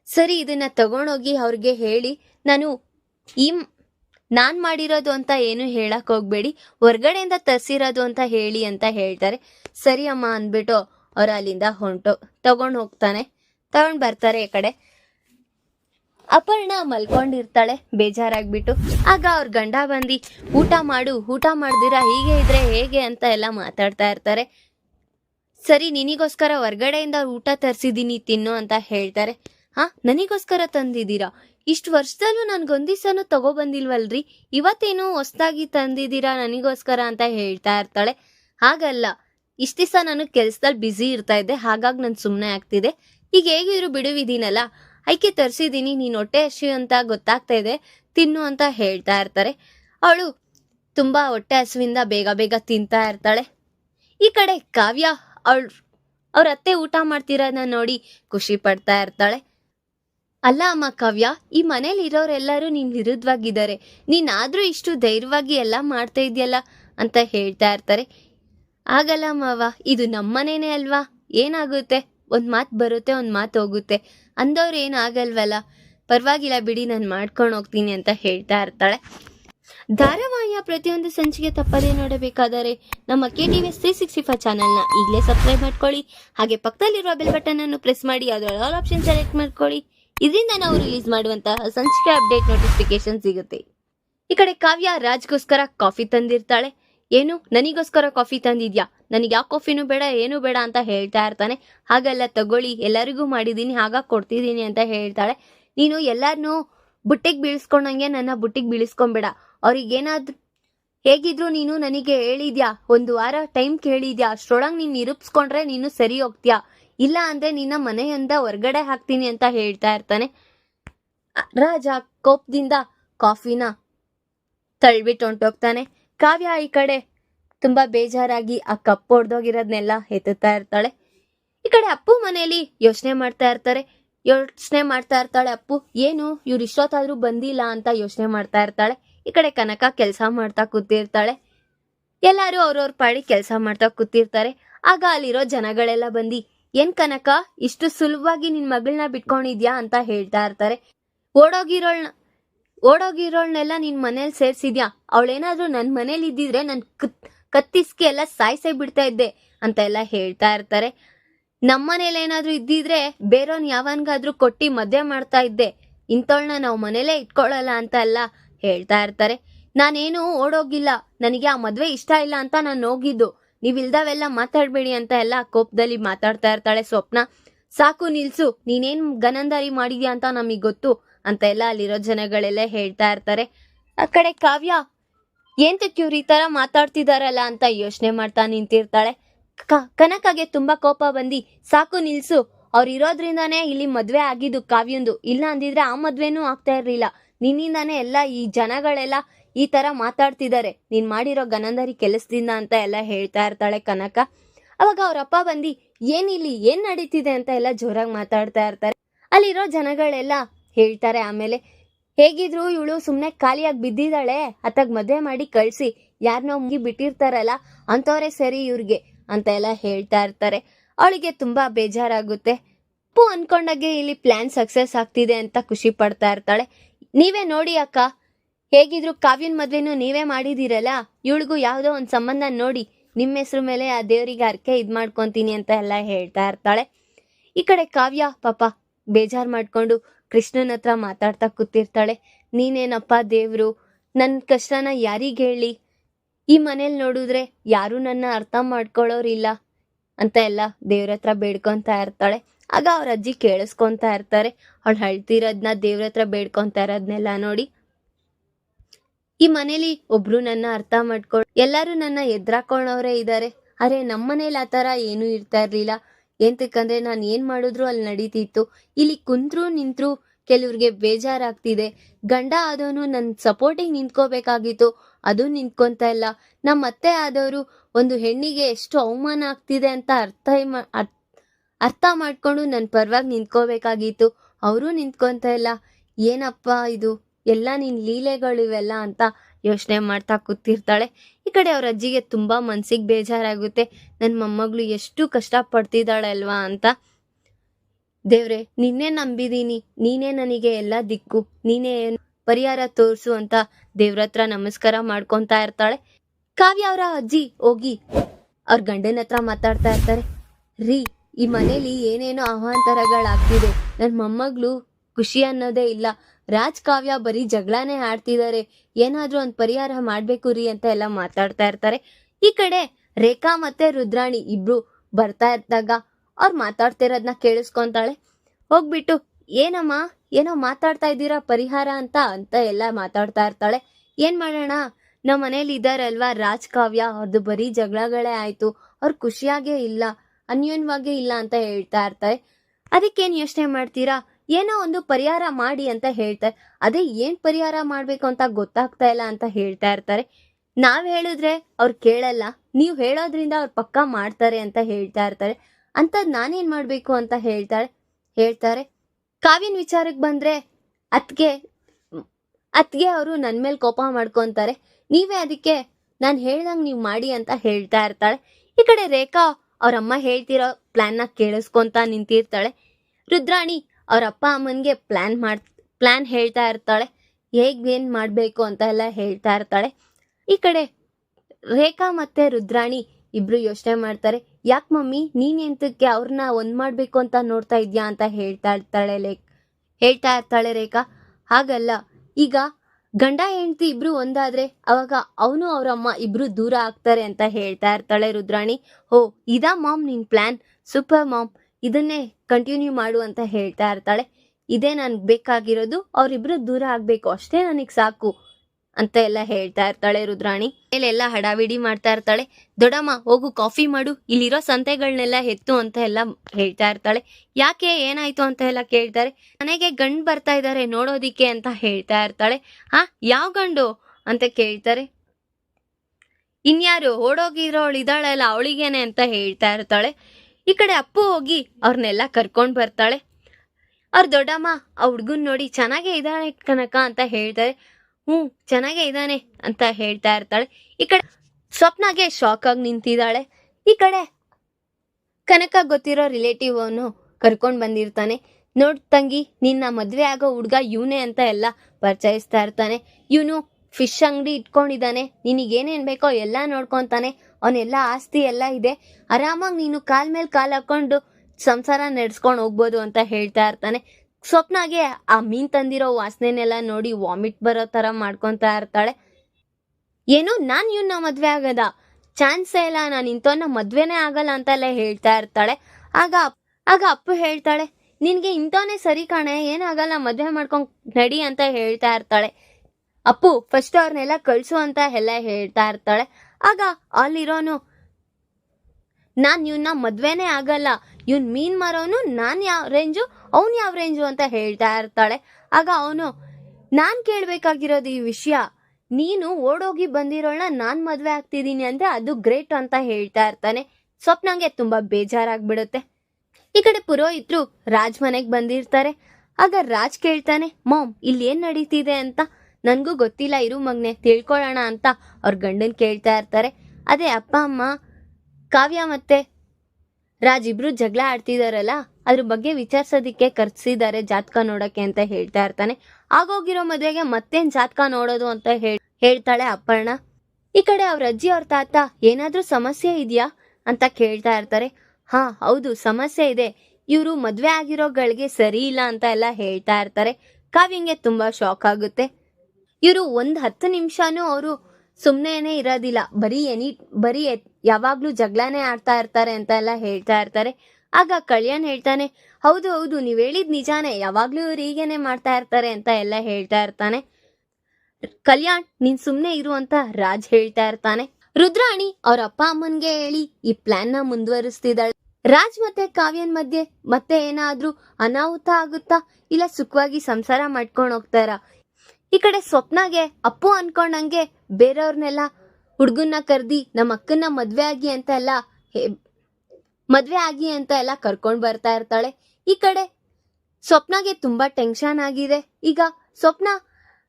ಸರಿ, ಇದನ್ನ ತಗೊಂಡೋಗಿ ಅವ್ರಿಗೆ ಹೇಳಿ, ನಾನು ಈ ನಾನು ಮಾಡಿರೋದು ಅಂತ ಏನು ಹೇಳಕ್ ಹೋಗ್ಬೇಡಿ. ಹೊರ್ಗಡೆಯಿಂದ ತರ್ಸಿರೋದು ಅಂತ ಹೇಳಿ ಅಂತ ಹೇಳ್ತಾರೆ. ಸರಿ ಅಮ್ಮ ಅಂದ್ಬಿಟ್ಟು ಅವ್ರು ಅಲ್ಲಿಂದ ಹೊಂಟು. ತಗೊಂಡು ಹೋಗ್ತಾನೆ. ತಗೊಂಡ್ ಬರ್ತಾರೆ ಈ ಕಡೆ. ಅಪರ್ಣ ಮಲ್ಕೊಂಡಿರ್ತಾಳೆ, ಬೇಜಾರಾಗ್ಬಿಟ್ಟು. ಆಗ ಅವ್ರ ಗಂಡ ಬಂದು, ಊಟ ಮಾಡು, ಊಟ ಮಾಡ್ದಿರಾ, ಹೀಗೆ ಇದ್ರೆ ಹೇಗೆ? ಅಂತ ಎಲ್ಲ ಮಾತಾಡ್ತಾ ಇರ್ತಾರೆ. ಸರಿ, ನಿನಗೋಸ್ಕರ ಹೊರ್ಗಡೆಯಿಂದ ಊಟ ತರಿಸಿದ್ದೀನಿ ತಿನ್ನು, ಅಂತ ಹೇಳ್ತಾರೆ. ಹಾ, ನನಗೋಸ್ಕರ ತಂದಿದ್ದೀರಾ? ಇಷ್ಟು ವರ್ಷದಲ್ಲೂ ನನ್ಗೊಂದಿಸನು ತಗೊಬಂದಿಲ್ವಲ್ರಿ? ಇವತ್ತೇನು ಹೊಸ್ದಾಗಿ ತಂದಿದ್ದೀರಾ ನನಗೋಸ್ಕರ? ಅಂತ ಹೇಳ್ತಾ ಇರ್ತಾಳೆ. ಹಾಗಲ್ಲ, ಇಷ್ಟು ದಿವಸ ನಾನು ಕೆಲಸದಲ್ಲಿ ಬ್ಯುಸಿ ಇರ್ತಾ ಇದ್ದೆ, ಹಾಗಾಗಿ ನಾನು ಸುಮ್ಮನೆ ಆಗ್ತಿದೆ ಈಗ ಹೇಗಿದ್ರು ಬಿಡುವಿದೀನಲ್ಲ ಐಕೆ ತರಿಸಿದ್ದೀನಿ ನೀನು ಹೊಟ್ಟೆ ಹಸಿ ಅಂತ ಗೊತ್ತಾಗ್ತಾ ಇದೆ, ತಿನ್ನು ಅಂತ ಹೇಳ್ತಾ ಇರ್ತಾರೆ. ಅವಳು ತುಂಬಾ ಹೊಟ್ಟೆ ಹಸುವಿಂದ ಬೇಗ ಬೇಗ ತಿಂತಾ ಇರ್ತಾಳೆ. ಈ ಕಡೆ ಕಾವ್ಯ ಅವಳು, ಅವ್ರ ಅತ್ತೆ ಊಟ ಮಾಡ್ತಿರೋದನ್ನ ನೋಡಿ ಖುಷಿ ಪಡ್ತಾ ಇರ್ತಾಳೆ. ಅಲ್ಲ ಅಮ್ಮ ಕಾವ್ಯ, ಈ ಮನೇಲಿ ಇರೋರೆಲ್ಲರೂ ನೀನು ವಿರುದ್ಧವಾಗಿದ್ದಾರೆ. ನೀನಾದ್ರೂ ಇಷ್ಟು ಧೈರ್ಯವಾಗಿ ಎಲ್ಲ ಮಾಡ್ತಾ ಇದೆಯಲ್ಲ? ಅಂತ ಹೇಳ್ತಾ ಇರ್ತಾರೆ. ಆಗಲ್ಲ ಮಾವ, ಇದು ನಮ್ಮನೇನೆ ಅಲ್ವಾ? ಏನಾಗುತ್ತೆ? ಒಂದು ಮಾತು ಬರುತ್ತೆ, ಒಂದು ಮಾತು ಹೋಗುತ್ತೆ. ಅಂದವ್ರು ಏನಾಗಲ್ವಲ್ಲ ಪರವಾಗಿಲ್ಲ ಬಿಡಿ, ನಾನು ಮಾಡ್ಕೊಂಡು ಹೋಗ್ತೀನಿ ಅಂತ ಹೇಳ್ತಾ ಇರ್ತಾಳೆ. ಧಾರಾವಾಹಿಯ ಪ್ರತಿಯೊಂದು ಸಂಚಿಕೆ ತಪ್ಪದೇ ನೋಡಬೇಕಾದರೆ ನಮ್ಮ K T V three sixty five ಚಾನಲ್ನ ಈಗಲೇ ಸಬ್ಸ್ಕ್ರೈಬ್ ಮಾಡ್ಕೊಳ್ಳಿ. ಹಾಗೆ ಪಕ್ಕದಲ್ಲಿರುವ ಬೆಲ್ ಬಟನ್ ಅನ್ನು ಪ್ರೆಸ್ ಮಾಡಿ, ಅದರಲ್ಲಿ ಆಲ್ ಆಪ್ಷನ್ ಸೆಲೆಕ್ಟ್ ಮಾಡ್ಕೊಳ್ಳಿ. ಇದರಿಂದ ನಾವು ರಿಲೀಸ್ ಮಾಡುವಂತಹ ಸಂಚಿಕೆ ಅಪ್ಡೇಟ್ ನೋಟಿಫಿಕೇಶನ್ ಸಿಗುತ್ತೆ. ಈ ಕಡೆ ಕಾವ್ಯ ರಾಜ್ಗೋಸ್ಕರ ಕಾಫಿ ತಂದಿರ್ತಾಳೆ. ಏನು? ನನಗೋಸ್ಕರ ಕಾಫಿ ತಂದಿದ್ಯಾ? ನನಗೆ ಯಾವ ಕಾಫಿನೂ ಬೇಡ, ಏನೂ ಬೇಡ ಅಂತ ಹೇಳ್ತಾ ಇರ್ತಾನೆ. ಹಾಗೆಲ್ಲ, ತಗೊಳ್ಳಿ. ಎಲ್ಲರಿಗೂ ಮಾಡಿದ್ದೀನಿ ಹಾಗ ಕೊಡ್ತಿದ್ದೀನಿ ಅಂತ ಹೇಳ್ತಾಳೆ. ನೀನು ಎಲ್ಲರನ್ನೂ ಬುಟ್ಟಿಗೆ ಬೀಳಿಸ್ಕೊಂಡಂಗೆ ನನ್ನ ಬುಟ್ಟಿಗೆ ಬೀಳಿಸ್ಕೊಂಬೇಡ. ಅವ್ರಿಗೇನಾದ್ರೂ ಹೇಗಿದ್ರು ನೀನು ನನಗೆ ಹೇಳಿದ್ಯಾ? ಒಂದು ವಾರ ಟೈಮ್ ಕೇಳಿದ್ಯಾ? ಅಷ್ಟರೊಳಗೆ ನೀನು ನಿರೂಪಿಸ್ಕೊಂಡ್ರೆ ನೀನು ಸರಿ ಹೋಗ್ತೀಯಾ? ಇಲ್ಲ ಅಂದ್ರೆ ನಿನ್ನ ಮನೆಯಿಂದ ಹೊರಗಡೆ ಹಾಕ್ತೀನಿ ಅಂತ ಹೇಳ್ತಾ ಇರ್ತಾನೆ. ರಾಜ ಕೋಪದಿಂದ ಕಾಫಿನ ತಳ್ಬಿಟ್ಟು ಹೊಂಟೋಗ್ತಾನೆ. ಕಾವ್ಯ ಈ ಕಡೆ ತುಂಬಾ ಬೇಜಾರಾಗಿ ಆ ಕಪ್ ಹೊಡೆದೋಗಿರೋದ್ನೆಲ್ಲ ಎತ್ತುತ್ತಾ ಇರ್ತಾಳೆ. ಈ ಕಡೆ ಅಪ್ಪು ಮನೆಯಲ್ಲಿ ಯೋಚನೆ ಮಾಡ್ತಾ ಇರ್ತಾರೆ. ಯೋಚನೆ ಮಾಡ್ತಾ ಇರ್ತಾಳೆ, ಅಪ್ಪು, ಏನು? ಇವ್ರು ಇಷ್ಟೊತ್ತಾದ್ರೂ ಬಂದಿಲ್ಲ ಅಂತ ಯೋಚನೆ ಮಾಡ್ತಾ ಇರ್ತಾಳೆ. ಈ ಕಡೆ ಕನಕ ಕೆಲಸ ಮಾಡ್ತಾ ಕೂತಿರ್ತಾಳೆ. ಎಲ್ಲರೂ ಅವ್ರವ್ರ ಪಾಡಿ ಕೆಲಸ ಮಾಡ್ತಾ ಕೂತಿರ್ತಾರೆ. ಆಗ ಅಲ್ಲಿರೋ ಜನಗಳೆಲ್ಲ ಬಂದಿ, ಏನ್ ಕನಕ, ಇಷ್ಟು ಸುಲಭವಾಗಿ ನಿನ್ ಮಗಳನ್ನ ಬಿಟ್ಕೊಂಡಿದ್ಯಾ? ಅಂತ ಹೇಳ್ತಾ ಇರ್ತಾರೆ. ಓಡೋಗಿರೋಳ್ನ ಓಡೋಗಿರೋಳ್ನೆಲ್ಲ ನಿನ್ ಮನೇಲಿ ಸೇರ್ಸಿದ್ಯಾ? ಅವಳೇನಾದ್ರೂ ನನ್ ಮನೇಲಿ ಇದ್ದಿದ್ರೆ ನನ್ ಕತ್ ಕತ್ತಿಸ್ಕೆ ಎಲ್ಲ ಸಾಯ್ಸೇ ಬಿಡ್ತಾ ಇದ್ದೆ ಅಂತ ಎಲ್ಲ ಹೇಳ್ತಾ ಇರ್ತಾರೆ. ನಮ್ಮನೇಲಿ ಏನಾದ್ರೂ ಇದ್ದಿದ್ರೆ ಬೇರೋನ್ ಯಾವನ್ಗಾದ್ರೂ ಕೊಟ್ಟಿ ಮದ್ವೆ ಮಾಡ್ತಾ ಇದ್ದೆ. ಇಂಥವಳನ್ನ ನಾವು ಮನೇಲೇ ಇಟ್ಕೊಳ್ಳಲ್ಲ ಅಂತ ಎಲ್ಲ ಹೇಳ್ತಾ ಇರ್ತಾರೆ. ನಾನೇನು ಓಡೋಗಿಲ್ಲ. ನನಗೆ ಆ ಮದ್ವೆ ಇಷ್ಟ ಇಲ್ಲ ಅಂತ ನಾನು ಹೋಗಿದ್ದು. ನೀವಿಲ್ದವೆಲ್ಲ ಮಾತಾಡ್ಬೇಡಿ ಅಂತ ಎಲ್ಲ ಕೋಪದಲ್ಲಿ ಮಾತಾಡ್ತಾ ಇರ್ತಾಳೆ ಸ್ವಪ್ನ. ಸಾಕು ನಿಲ್ಸು, ನೀನೇನ್ ಗನಂದಾರಿ ಮಾಡಿದ್ಯಾ ಅಂತ ನಮಗ್ ಗೊತ್ತು. ಅಂತ ಎಲ್ಲ ಅಲ್ಲಿರೋ ಜನಗಳೆಲ್ಲ ಹೇಳ್ತಾ ಇರ್ತಾರೆ. ಆ ಕಡೆ ಕಾವ್ಯ ಏಂತಕ್ಕೆ ಇವ್ರು ಈ ತರ ಮಾತಾಡ್ತಿದಾರಲ್ಲ ಅಂತ ಯೋಚನೆ ಮಾಡ್ತಾ ನಿಂತಿರ್ತಾಳೆ. ಕ- ಕನಕಗೆ ತುಂಬಾ ಕೋಪ ಬಂದಿ, ಸಾಕು ನಿಲ್ಸು, ಅವ್ರು ಇರೋದ್ರಿಂದಾನೇ ಇಲ್ಲಿ ಮದ್ವೆ ಆಗಿದ್ದು ಕಾವ್ಯಂದು. ಇಲ್ಲ ಅಂದಿದ್ರೆ ಆ ಮದ್ವೆನೂ ಆಗ್ತಾ ಇರಲಿಲ್ಲ. ನಿನ್ನಿಂದಾನೇ ಎಲ್ಲ ಈ ಜನಗಳೆಲ್ಲ ಈ ತರ ಮಾತಾಡ್ತಿದ್ದಾರೆ ನೀನ್ ಮಾಡಿರೋ ಗನಂದರಿ ಕೆಲಸದಿಂದ ಅಂತ ಎಲ್ಲ ಹೇಳ್ತಾ ಇರ್ತಾಳೆ ಕನಕ. ಅವಾಗ ಅವ್ರಪ್ಪ ಬಂದಿ ಏನಿಲ್ಲಿ ಏನ್ ನಡೀತಿದೆ? ಅಂತ ಎಲ್ಲ ಜೋರಾಗಿ ಮಾತಾಡ್ತಾ ಇರ್ತಾರೆ. ಅಲ್ಲಿರೋ ಜನಗಳೆಲ್ಲ ಹೇಳ್ತಾರೆ ಆಮೇಲೆ, ಹೇಗಿದ್ರು ಇವಳು ಸುಮ್ಮನೆ ಖಾಲಿಯಾಗಿ ಬಿದ್ದಿದ್ದಾಳೆ, ಅತ್ತಾಗ ಮದುವೆ ಮಾಡಿ ಕಳ್ಸಿ ಯಾರನ್ನೋ ಮುಗಿ ಬಿಟ್ಟಿರ್ತಾರಲ್ಲ ಅಂತವ್ರೆ ಸರಿ ಇವ್ರಿಗೆ, ಅಂತ ಎಲ್ಲ ಹೇಳ್ತಾ ಇರ್ತಾರೆ. ಅವಳಿಗೆ ತುಂಬಾ ಬೇಜಾರಾಗುತ್ತೆ. ಅಪ್ಪು ಅನ್ಕೊಂಡಾಗೆ ಇಲ್ಲಿ ಪ್ಲಾನ್ ಸಕ್ಸಸ್ ಆಗ್ತಿದೆ ಅಂತ ಖುಷಿ ಪಡ್ತಾ ಇರ್ತಾಳೆ. ನೀವೇ ನೋಡಿ ಅಕ್ಕ, ಹೇಗಿದ್ರು ಕಾವ್ಯನ್ ಮದ್ವೆನೂ ನೀವೇ ಮಾಡಿದಿರಲ್ಲ, ಇವಳಿಗೂ ಯಾವುದೋ ಒಂದು ಸಂಬಂಧ ನೋಡಿ ನಿಮ್ಮ ಹೆಸರು ಮೇಲೆ ಆ ದೇವರಿಗೆ ಅರ್ಕೆ ಇದು ಮಾಡ್ಕೊಂತೀನಿ, ಅಂತ ಎಲ್ಲ ಹೇಳ್ತಾ ಇರ್ತಾಳೆ. ಈ ಕಡೆ ಕಾವ್ಯ ಪಾಪ ಬೇಜಾರ್ ಮಾಡ್ಕೊಂಡು ಕೃಷ್ಣನ ಹತ್ರ ಮಾತಾಡ್ತಾ ಕೂತಿರ್ತಾಳೆ. ನೀನೇನಪ್ಪ ದೇವ್ರು? ನನ್ನ ಕಷ್ಟನ ಯಾರಿಗೆ ಹೇಳಿ? ಈ ಮನೇಲಿ ನೋಡಿದ್ರೆ ಯಾರು ನನ್ನ ಅರ್ಥ ಮಾಡ್ಕೊಳ್ಳೋರಿಲ್ಲ ಅಂತ ಎಲ್ಲ ದೇವ್ರ ಹತ್ರ ಬೇಡ್ಕೊಂತಾ ಇರ್ತಾಳೆ. ಆಗ ಅವ್ರ ಅಜ್ಜಿ ಕೇಳಿಸ್ಕೊಂತಾ ಇರ್ತಾರೆ. ಅವಳು ಹಳ್ತಿರೋದ್ನ ದೇವ್ರ ಹತ್ರ ಬೇಡ್ಕೊಂತ ಇರೋದ್ನೆಲ್ಲ ನೋಡಿ. ಈ ಮನೇಲಿ ಒಬ್ರು ನನ್ನ ಅರ್ಥ ಮಾಡ್ಕೊಳ್ ಎಲ್ಲರೂ ನನ್ನ ಎದ್ರಾಕೊಳ್ಳೋರೇ ಇದ್ದಾರೆ ಅರೆ ನಮ್ಮ ಮನೇಲಿ ಆ ಥರ ಏನೂ ಇರ್ತಾ ಇರ್ಲಿಲ್ಲ. ಎಂತಕ್ಕಂದ್ರೆ ನಾನು ಏನ್ ಮಾಡಿದ್ರು ಅಲ್ಲಿ ನಡೀತಿತ್ತು. ಇಲ್ಲಿ ಕುಂತ್ರು ನಿಂತ್ರು ಕೆಲವ್ರಿಗೆ ಬೇಜಾರಾಗ್ತಿದೆ. ಗಂಡ ಆದವನು ನನ್ನ ಸಪೋರ್ಟಿಗೆ ನಿಂತ್ಕೋಬೇಕಾಗಿತ್ತು. ಅದು ನಿಂತ್ಕೊಂತ ಇಲ್ಲ. ನಮ್ಮ ಅತ್ತೆ ಆದವರು ಒಂದು ಹೆಣ್ಣಿಗೆ ಎಷ್ಟು ಅವಮಾನ ಆಗ್ತಿದೆ ಅಂತ ಅರ್ಥ ಅರ್ಥ ಮಾಡ್ಕೊಂಡು ನನ್ನ ಪರವಾಗಿ ನಿಂತ್ಕೋಬೇಕಾಗಿತ್ತು. ಅವರು ನಿಂತ್ಕೊಂತ ಇಲ್ಲ. ಏನಪ್ಪ ಇದು? ಎಲ್ಲ ನಿನ್ ಲೀಲೆಗಳಿವೆಲ್ಲ ಅಂತ ಯೋಚನೆ ಮಾಡ್ತಾ ಕೂತಿರ್ತಾಳೆ. ಈ ಕಡೆ ಅವ್ರ ಅಜ್ಜಿಗೆ ತುಂಬಾ ಮನ್ಸಿಗೆ ಬೇಜಾರಾಗುತ್ತೆ. ನನ್ ಮೊಮ್ಮಗಳು ಎಷ್ಟು ಕಷ್ಟ ಅಲ್ವಾ ಅಂತ. ದೇವ್ರೆ, ನಿನ್ನೆ ನಂಬಿದೀನಿ. ನೀನೇ ನನಗೆ ಎಲ್ಲ ದಿಕ್ಕು. ನೀನೇ ಪರಿಹಾರ ತೋರ್ಸು ಅಂತ ದೇವ್ರ ಹತ್ರ ನಮಸ್ಕಾರ ಮಾಡ್ಕೊಂತಾ ಇರ್ತಾಳೆ. ಕಾವ್ಯ ಅವರ ಅಜ್ಜಿ ಹೋಗಿ ಅವ್ರ ಗಂಡನ ಹತ್ರ ಮಾತಾಡ್ತಾ ಇರ್ತಾರೆ. ರೀ, ಈ ಮನೇಲಿ ಏನೇನೋ ಅವಾಂತರಗಳಾಗ್ತಿದೆ ನನ್ ಮೊಮ್ಮಗಳು ಖುಷಿ ಅನ್ನೋದೇ ಇಲ್ಲ. ರಾಜ್ ಕಾವ್ಯ ಬರೀ ಜಗಳಾನೇ ಆಡ್ತಿದ್ದಾರೆ ಏನಾದ್ರೂ ಒಂದ್ ಪರಿಹಾರ ಮಾಡ್ಬೇಕು ರೀ ಅಂತ ಎಲ್ಲ ಮಾತಾಡ್ತಾ ಇರ್ತಾರೆ. ಈ ಕಡೆ ರೇಖಾ ಮತ್ತೆ ರುದ್ರಾಣಿ ಇಬ್ರು ಬರ್ತಾ ಇದ್ದಾಗ ಅವ್ರು ಮಾತಾಡ್ತಿರೋದನ್ನ ಕೇಳಿಸ್ಕೊಂತಾಳೆ. ಹೋಗ್ಬಿಟ್ಟು, ಏನಮ್ಮ, ಏನೋ ಮಾತಾಡ್ತಾ ಇದ್ದೀರಾ ಪರಿಹಾರ ಅಂತ? ಅಂತ ಎಲ್ಲ ಮಾತಾಡ್ತಾ ಇರ್ತಾಳೆ. ಏನ್ ಮಾಡೋಣ? ನಮ್ಮ ಮನೇಲಿ ಇದಾರಲ್ವಾ ರಾಜ್ ಕಾವ್ಯ ಅವ್ರದ್ದು ಬರೀ ಜಗಳಗಳೇ ಆಯ್ತು. ಅವ್ರು ಖುಷಿಯಾಗೇ ಇಲ್ಲ, ಅನ್ಯೋನ್ಯವಾಗೇ ಇಲ್ಲ ಅಂತ ಹೇಳ್ತಾ ಇರ್ತಾರೆ. ಅದಕ್ಕೇನ್ ಯೋಚನೆ ಮಾಡ್ತೀರಾ? ಏನೋ ಒಂದು ಪರಿಹಾರ ಮಾಡಿ ಅಂತ ಹೇಳ್ತಾರೆ. ಅದೇ ಏನ್ ಪರಿಹಾರ ಮಾಡ್ಬೇಕು ಅಂತ ಗೊತ್ತಾಗ್ತಾ ಇಲ್ಲ ಅಂತ ಹೇಳ್ತಾ ಇರ್ತಾರೆ. ನಾವ್ ಹೇಳಿದ್ರೆ ಅವ್ರು ಕೇಳಲ್ಲ. ನೀವು ಹೇಳೋದ್ರಿಂದ ಅವ್ರು ಪಕ್ಕಾ ಮಾಡ್ತಾರೆ ಅಂತ ಹೇಳ್ತಾ ಇರ್ತಾರೆ. ಅಂತ ನಾನೇನ್ ಮಾಡ್ಬೇಕು ಅಂತ ಹೇಳ್ತಾಳೆ ಹೇಳ್ತಾರೆ. ಕಾವ್ಯನ್ ವಿಚಾರಕ್ಕೆ ಬಂದ್ರೆ ಅತ್ಗೆ ಅತ್ಗೆ ಅವರು ನನ್ ಮೇಲೆ ಕೋಪ ಮಾಡ್ಕೊಂತಾರೆ. ನೀವೇ ಅದಕ್ಕೆ ನಾನು ಹೇಳ್ದಂಗೆ ನೀವು ಮಾಡಿ ಅಂತ ಹೇಳ್ತಾ ಇರ್ತಾಳೆ. ಈ ಕಡೆ ರೇಖಾ ಅವ್ರಮ್ಮ ಹೇಳ್ತಿರೋ ಪ್ಲಾನ್ನ ಕೇಳಿಸ್ಕೊಂತ ನಿಂತಿರ್ತಾಳೆ. ರುದ್ರಾಣಿ ಅವ್ರ ಅಪ್ಪ ಅಮ್ಮನಿಗೆ ಪ್ಲಾನ್ ಮಾಡ್ ಪ್ಲಾನ್ ಹೇಳ್ತಾ ಇರ್ತಾಳೆ. ಹೇಗ್ ಏನು ಮಾಡಬೇಕು ಅಂತ ಎಲ್ಲ ಹೇಳ್ತಾ ಇರ್ತಾಳೆ. ಈ ಕಡೆ ರೇಖಾ ಮತ್ತೆ ರುದ್ರಾಣಿ ಇಬ್ರು ಯೋಚನೆ ಮಾಡ್ತಾರೆ. ಯಾಕೆ ಮಮ್ಮಿ, ನೀನ್ ಎಂತಕ್ಕೆ ಅವ್ರನ್ನ ಒಂದ್ ಮಾಡಬೇಕು ಅಂತ ನೋಡ್ತಾ ಇದ್ಯಾ ಅಂತ ಹೇಳ್ತಾ ಇರ್ತಾಳೆ ಲೈಕ್, ಹೇಳ್ತಾ ಇರ್ತಾಳೆ ರೇಖಾ. ಹಾಗಲ್ಲ, ಈಗ ಗಂಡ ಹೆಂಡತಿ ಇಬ್ರು ಒಂದಾದ್ರೆ ಅವಾಗ ಅವನು ಅವ್ರ ಅಮ್ಮ ಇಬ್ರು ದೂರ ಆಗ್ತಾರೆ ಅಂತ ಹೇಳ್ತಾ ಇರ್ತಾಳೆ ರುದ್ರಾಣಿ. ಓ ಇದಾ ಮಾಮ್ ನಿನ್ ಪ್ಲಾನ್ ಸೂಪರ್ ಮಾಮ್. ಇದನ್ನೇ ಕಂಟಿನ್ಯೂ ಮಾಡು ಅಂತ ಹೇಳ್ತಾ ಇರ್ತಾಳೆ. ಇದೇ ನನ್ಗೆ ಬೇಕಾಗಿರೋದು, ಅವ್ರಿಬ್ರು ದೂರ ಆಗ್ಬೇಕು, ಅಷ್ಟೇ ನನಗೆ ಸಾಕು ಅಂತ ಎಲ್ಲ ಹೇಳ್ತಾ ಇರ್ತಾಳೆ ರುದ್ರಾಣಿ. ಮೇಲೆಲ್ಲ ಹಡಾವಿಡಿ ಮಾಡ್ತಾ ಇರ್ತಾಳೆ. ದೊಡ್ಡಮ್ಮ, ಹೋಗು, ಕಾಫಿ ಮಾಡು, ಇಲ್ಲಿರೋ ಸಂತೆಗಳನ್ನೆಲ್ಲ ಎತ್ತು ಅಂತ ಎಲ್ಲ ಹೇಳ್ತಾ ಇರ್ತಾಳೆ. ಯಾಕೆ ಏನಾಯ್ತು ಅಂತ ಎಲ್ಲ ಕೇಳ್ತಾರೆ. ನನಗೆ ಗಂಡು ಬರ್ತಾ ಇದ್ದಾರೆ ನೋಡೋದಿಕ್ಕೆ ಅಂತ ಹೇಳ್ತಾ ಇರ್ತಾಳೆ. ಹಾ ಯಾವ ಗಂಡು? ಅಂತ ಕೇಳ್ತಾರೆ. ಇನ್ಯಾರು ಓಡೋಗಿರೋಳು ಇದ್ದಾಳಲ್ಲ, ಅವಳಿಗೇನೆ ಅಂತ ಹೇಳ್ತಾ ಇರ್ತಾಳೆ. ಈ ಕಡೆ ಅಪ್ಪು ಹೋಗಿ ಅವ್ರನ್ನೆಲ್ಲ ಕರ್ಕೊಂಡು ಬರ್ತಾಳೆ. ಅವ್ರ ದೊಡ್ಡಮ್ಮ, ಆ ಹುಡ್ಗನ್ ನೋಡಿ ಚೆನ್ನಾಗೇ ಇದ್ದಾಳೆ ಕನಕ ಅಂತ ಹೇಳ್ತಾರೆ. ಹ್ಞೂ ಚೆನ್ನಾಗೇ ಇದ್ದಾನೆ ಅಂತ ಹೇಳ್ತಾ ಇರ್ತಾಳೆ. ಈ ಕಡೆ ಸ್ವಪ್ನಾಗೆ ಶಾಕ್ ಆಗಿ ನಿಂತಿದ್ದಾಳೆ. ಈ ಕಡೆ ಕನಕ ಗೊತ್ತಿರೋ ರಿಲೇಟಿವ್ ಅವನು ಕರ್ಕೊಂಡು ಬಂದಿರ್ತಾನೆ. ನೋಡ್ ತಂಗಿ, ನಿನ್ನ ಮದುವೆ ಆಗೋ ಹುಡ್ಗ ಇವನೇ ಅಂತ ಎಲ್ಲ ಪರಿಚಯಿಸ್ತಾ ಇರ್ತಾನೆ. ಇವನು ಫಿಶ್ ಅಂಗಡಿ ಇಟ್ಕೊಂಡಿದ್ದಾನೆ. ನಿನಗೇನೇನ್ ಬೇಕೋ ಎಲ್ಲ ನೋಡ್ಕೊಂತಾನೆ. ಅವನೆಲ್ಲ ಆಸ್ತಿ ಎಲ್ಲ ಇದೆ. ಆರಾಮಾಗಿ ನೀನು ಕಾಲ್ ಮೇಲೆ ಕಾಲ್ ಹಾಕೊಂಡು ಸಂಸಾರ ನಡೆಸ್ಕೊಂಡು ಹೋಗ್ಬೋದು ಅಂತ ಹೇಳ್ತಾ ಇರ್ತಾನೆ. ಸ್ವಪ್ನಾಗೆ ಆ ಮೀನ್ ತಂದಿರೋ ವಾಸನೆನೆಲ್ಲ ನೋಡಿ ವಾಮಿಟ್ ಬರೋ ತರ ಮಾಡ್ಕೊತಾ ಇರ್ತಾಳೆ. ಏನು, ನಾನು ಇವನ್ನ ಮದ್ವೆ ಆಗದ? ಚಾನ್ಸೇ ಇಲ್ಲ, ನಾನು ಇಂಥವನ್ನ ಮದ್ವೆನೇ ಆಗಲ್ಲ ಅಂತೆಲ್ಲ ಹೇಳ್ತಾ ಇರ್ತಾಳೆ. ಆಗ ಆಗ ಅಪ್ಪು ಹೇಳ್ತಾಳೆ, ನಿನ್ಗೆ ಇಂಥವನೇ ಸರಿ ಕಾಣೆ, ಏನಾಗಲ್ಲ, ಮದ್ವೆ ಮಾಡ್ಕೊಂಡ್ ನಡಿ ಅಂತ ಹೇಳ್ತಾ ಇರ್ತಾಳೆ. ಅಪ್ಪು ಫಸ್ಟ್ ಅವ್ರನ್ನೆಲ್ಲ ಕಳಿಸು ಅಂತ ಎಲ್ಲ ಹೇಳ್ತಾ ಇರ್ತಾಳೆ. ಆಗ ಅಲ್ಲಿರೋನು, ನಾನು ಇವನ್ನ ಮದ್ವೆನೇ ಆಗಲ್ಲ. ಇವನ್ ಮೀನ್ ಮಾರೋನು ನಾನು ಯಾವ ರೇಂಜು, ಅವ್ನ್ ಯಾವ ರೇಂಜು ಅಂತ ಹೇಳ್ತಾ ಇರ್ತಾಳೆ. ಆಗ ಅವನು, ನಾನ್ ಕೇಳ್ಬೇಕಾಗಿರೋದು ಈ ವಿಷಯ. ನೀನು ಓಡೋಗಿ ಬಂದಿರೋಳ್ನ ನಾನ್ ಮದ್ವೆ ಆಗ್ತಿದ್ದೀನಿ ಅಂದ್ರೆ ಅದು ಗ್ರೇಟ್ ಅಂತ ಹೇಳ್ತಾ ಇರ್ತಾನೆ. ಸ್ವಪ್ನಂಗೆ ತುಂಬಾ ಬೇಜಾರಾಗ್ಬಿಡುತ್ತೆ. ಈ ಕಡೆ ಪುರೋಹಿತರು ರಾಜ್ ಮನೆಗೆ ಬಂದಿರ್ತಾರೆ. ಆಗ ರಾಜ್ ಕೇಳ್ತಾನೆ, ಮಾಮ್ ಇಲ್ಲಿ ಏನ್ ನಡೀತಿದೆ ಅಂತ? ನನ್ಗೂ ಗೊತ್ತಿಲ್ಲ, ಇರು ಮಗ್ನೆ ತಿಳ್ಕೊಳ್ಳೋಣ ಅಂತ ಅವ್ರ ಗಂಡನ್ ಕೇಳ್ತಾ ಇರ್ತಾರೆ. ಅದೇ ಅಪ್ಪ, ಅಮ್ಮ, ಕಾವ್ಯ ಮತ್ತೆ ರಾಜ್ ಇಬ್ರು ಜಗಳ ಆಡ್ತಿದಾರಲ್ಲ, ಅದ್ರ ಬಗ್ಗೆ ವಿಚಾರಿಸೋದಿಕ್ಕೆ ಕರ್ಸಿದ್ದಾರೆ ಜಾತಕ ನೋಡಕ್ಕೆ ಅಂತ ಹೇಳ್ತಾ ಇರ್ತಾನೆ. ಆಗೋಗಿರೋ ಮದ್ವೆಗೆ ಮತ್ತೇನ್ ಜಾತಕ ನೋಡೋದು ಅಂತ ಹೇಳ್- ಹೇಳ್ತಾಳೆ ಅಪ್ಪಣ್ಣ. ಈ ಕಡೆ ಅವ್ರ ಅಜ್ಜಿ ಅವ್ರ ತಾತ, ಏನಾದ್ರೂ ಸಮಸ್ಯೆ ಇದೆಯಾ? ಅಂತ ಕೇಳ್ತಾ ಇರ್ತಾರೆ. ಹಾ, ಹೌದು, ಸಮಸ್ಯೆ ಇದೆ. ಇವರು ಮದ್ವೆ ಆಗಿರೋಗಳಿಗೆ ಸರಿ ಇಲ್ಲ ಅಂತ ಎಲ್ಲ ಹೇಳ್ತಾ ಇರ್ತಾರೆ. ಕಾವ್ಯಂಗೆ ತುಂಬಾ ಶಾಕ್ ಆಗುತ್ತೆ. ಇವರು ಒಂದ್ ಹತ್ತು ನಿಮಿಷನೂ ಅವರು ಸುಮ್ನೆನೆ ಇರೋದಿಲ್ಲ. ಬರೀ ಎನಿ, ಬರೀ ಯಾವಾಗ್ಲೂ ಜಗಳನೇ ಆಡ್ತಾ ಇರ್ತಾರೆ ಅಂತ ಎಲ್ಲ ಹೇಳ್ತಾ ಇರ್ತಾರೆ. ಆಗ ಕಲ್ಯಾಣ್ ಹೇಳ್ತಾನೆ, ಹೌದು ಹೌದು, ನೀವ್ ಹೇಳಿದ್ ನಿಜಾನೇ. ಯಾವಾಗ್ಲೂ ಇವ್ರು ಹೀಗೇನೆ ಮಾಡ್ತಾ ಇರ್ತಾರೆ ಅಂತ ಎಲ್ಲ ಹೇಳ್ತಾ ಇರ್ತಾನೆ. ಕಲ್ಯಾಣ್, ನೀನ್ ಸುಮ್ನೆ ಇರು ಅಂತ ರಾಜ್ ಹೇಳ್ತಾ ಇರ್ತಾನೆ. ರುದ್ರಾಣಿ ಅವ್ರ ಅಪ್ಪ ಅಮ್ಮನ್ಗೆ ಹೇಳಿ ಈ ಪ್ಲಾನ್ನ ಮುಂದುವರಿಸ್ತಿದ್ದಾಳೆ. ರಾಜ್ ಮತ್ತೆ ಕಾವ್ಯನ್ ಮಧ್ಯೆ ಮತ್ತೆ ಏನಾದ್ರೂ ಅನಾಹುತ ಆಗುತ್ತಾ? ಇಲ್ಲ ಸುಖವಾಗಿ ಸಂಸಾರ ಮಾಡ್ಕೊಂಡು ಹೋಗ್ತಾರ ಈ ಕಡೆ ಸ್ವಪ್ನಾಗೆ ಅಪ್ಪು ಅನ್ಕೊಂಡಂಗೆ ಬೇರೆಯವ್ರನ್ನೆಲ್ಲ ಹುಡ್ಗನ್ನ ಕರ್ದಿ ನಮ್ಮ ಅಕ್ಕನ ಮದ್ವೆ ಆಗಿ ಅಂತ ಎಲ್ಲ ಮದ್ವೆ ಆಗಿ ಅಂತ ಎಲ್ಲ ಕರ್ಕೊಂಡ್ ಬರ್ತಾ ಇರ್ತಾಳೆ. ಈ ಕಡೆ ಸ್ವಪ್ನಾಗೆ ತುಂಬಾ ಟೆನ್ಷನ್ ಆಗಿದೆ. ಈಗ ಸ್ವಪ್ನ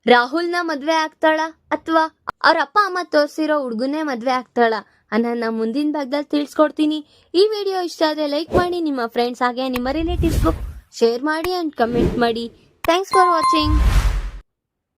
ರಾಹುಲ್ನ ಮದ್ವೆ ಆಗ್ತಾಳ ಅಥವಾ ಅವ್ರ ಅಪ್ಪ ಅಮ್ಮ ತೋರ್ಸಿರೋ ಹುಡ್ಗನ್ನೇ ಮದ್ವೆ ಆಗ್ತಾಳ ಅನ್ನೋದನ್ನ ಮುಂದಿನ ಭಾಗದಲ್ಲಿ ತಿಳಿಸ್ಕೊಡ್ತೀನಿ. ಈ ವಿಡಿಯೋ ಇಷ್ಟ ಆದ್ರೆ ಲೈಕ್ ಮಾಡಿ, ನಿಮ್ಮ ಫ್ರೆಂಡ್ಸ್ ಹಾಗೆ ನಿಮ್ಮ ರಿಲೇಟಿವ್ಸ್ಗೂ ಶೇರ್ ಮಾಡಿ ಅಂಡ್ ಕಮೆಂಟ್ ಮಾಡಿ. Thanks for watching